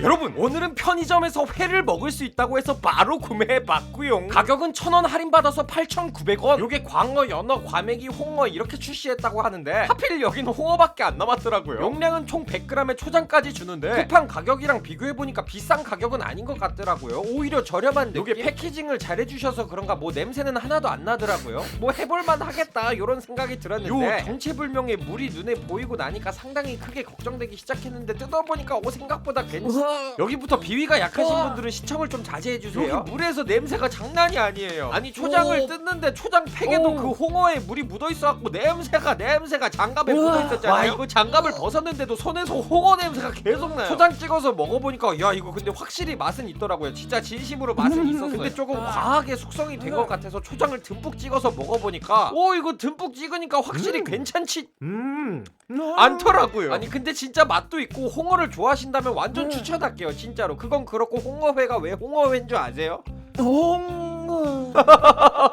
여러분 오늘은 편의점에서 회를 먹을 수 있다고 해서 바로 구매해봤고요. 가격은 1000원 할인받아서 8,900원. 요게 광어, 연어, 과메기, 홍어 이렇게 출시했다고 하는데 하필 여긴 홍어밖에 안 남았더라고요. 용량은 총 100g에 초장까지 주는데 쿠팡 가격이랑 비교해보니까 비싼 가격은 아닌 것 같더라고요. 오히려 저렴한 느낌? 요게 패키징을 잘해주셔서 그런가 뭐 냄새는 하나도 안 나더라고요. 뭐 해볼만 하겠다 이런 생각이 들었는데 요 정체불명의 물이 눈에 보이고 나니까 상당히 크게 걱정되기 시작했는데 뜯어보니까 오 생각보다 괜찮 여기부터 비위가 약하신 우와. 분들은 시청을 좀 자제해 주세요. 여기 물에서 냄새가 장난이 아니에요. 아니 초장을 오. 뜯는데 초장 팩에도 오. 그 홍어에 물이 묻어 있어갖고 냄새가 냄새가 장갑에 우와. 묻어 있었잖아요. 와, 이거 장갑을 벗었는데도 손에서 홍어 냄새가 계속 나요. 초장 찍어서 먹어보니까 야 이거 근데 확실히 맛은 있더라고요. 진짜 진심으로 맛은 음. 있었어요. 근데 조금 아. 과하게 숙성이 된 것 같아서 초장을 듬뿍 찍어서 먹어보니까 오 이거 듬뿍 찍으니까 확실히 괜찮지. 음. 않더라고요. 아니 근데 진짜 맛도 있고 홍어를 좋아하신다면 완전 음. 추천 할게요. 진짜로. 그건 그렇고 홍어회가 왜 홍어회인 줄 아세요? 홍어